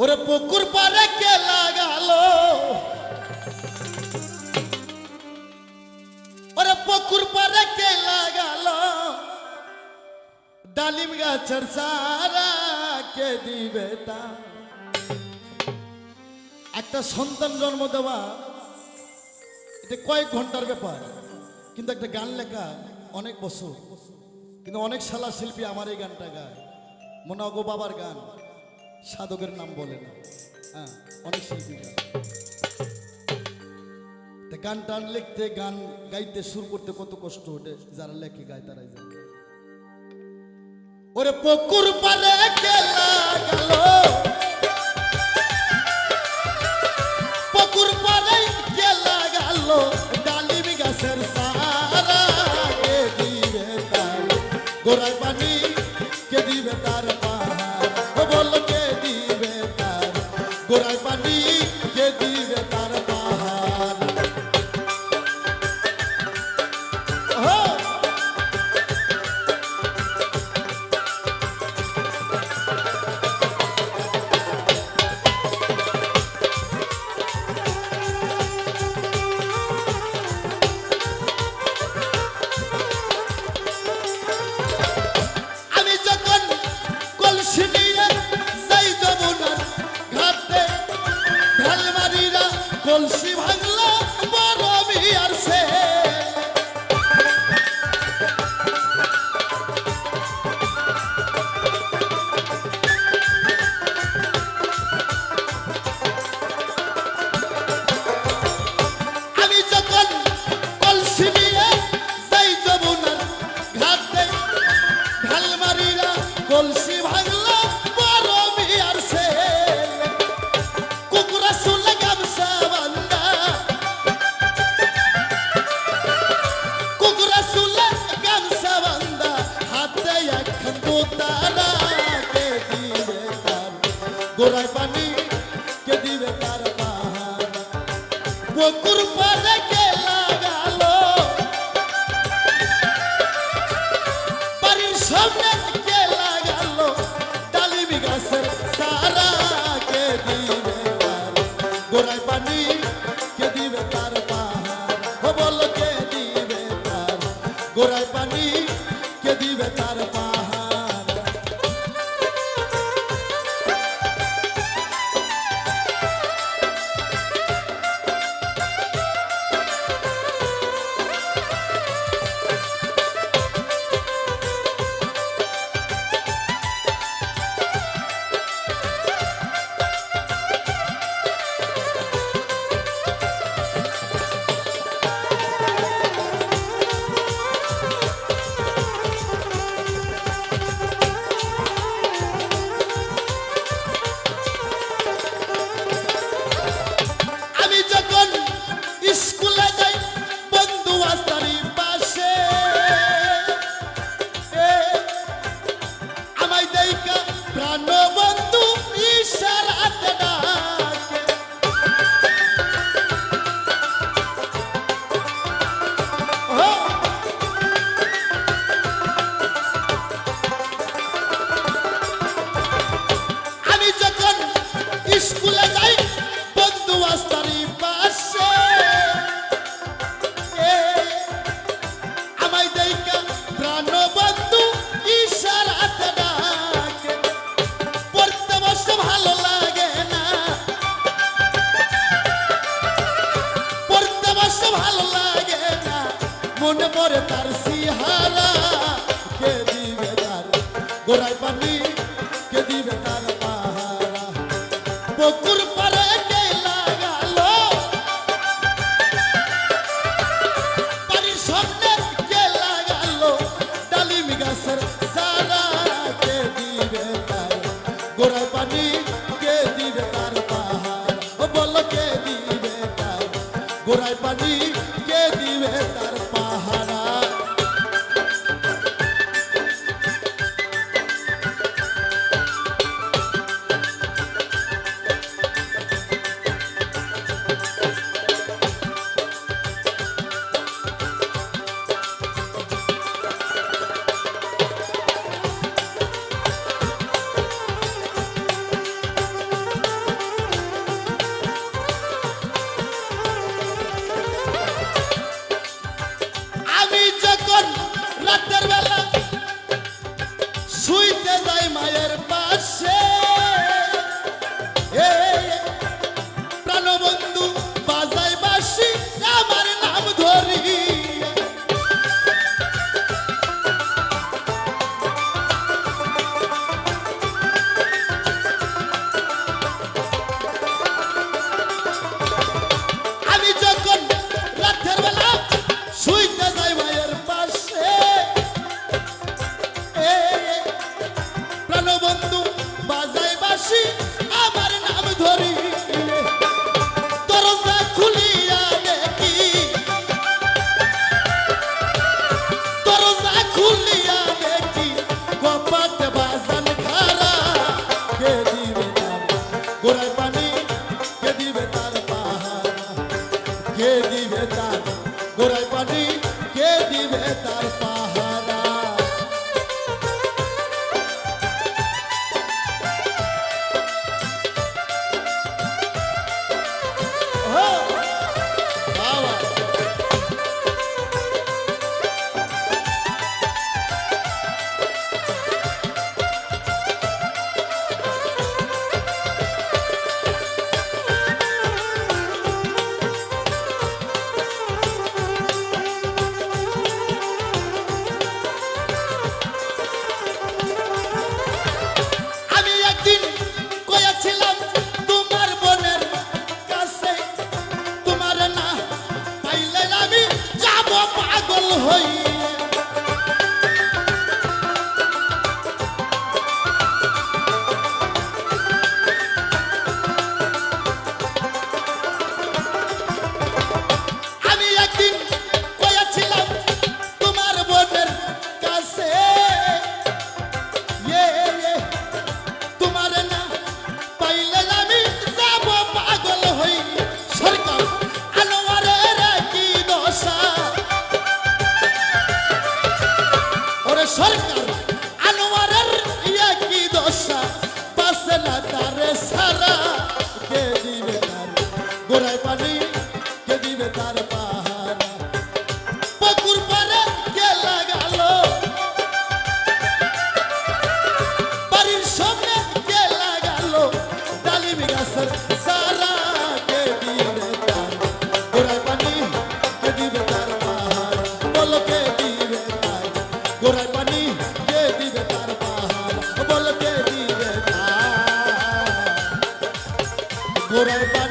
ওরে পুকুর পারে কে লাগালো? ওরে পুকুর পারে কে লাগালো? ডালিম গাছের সারা কে দিবে তা? একটা সন্তান জন্ম দেওয়া, এটা কয়েক ঘণ্টার ব্যাপার, কিন্তু একটা গান লেখা অনেক বছর। কিন্তু অনেক শালা শিল্পী আমার এই গানটা গায়। মনে বাবার গান। সাধকের নাম বলে না। হ্যাঁ অনেক শিল্পী গান টান লিখতে, গান গাইতে শুরু করতে কত কষ্ট ওঠে, যারা লেখে, গায়, তারাই জানে। ওরে পুকুর পারে গেল। পানি কলসি পুকুর পারে কে লাগালো। বাড়ির সামনে কে লাগালো। ডালিম গাছের সারা কে দিবে গোড়ায় পানি কে দিবে তার পাহাড়? বল কে দিবে তার। গোড়ায় পানি মনে পরে তার সিহারা। কে দিবে তার গোড়ায় পানি? পানি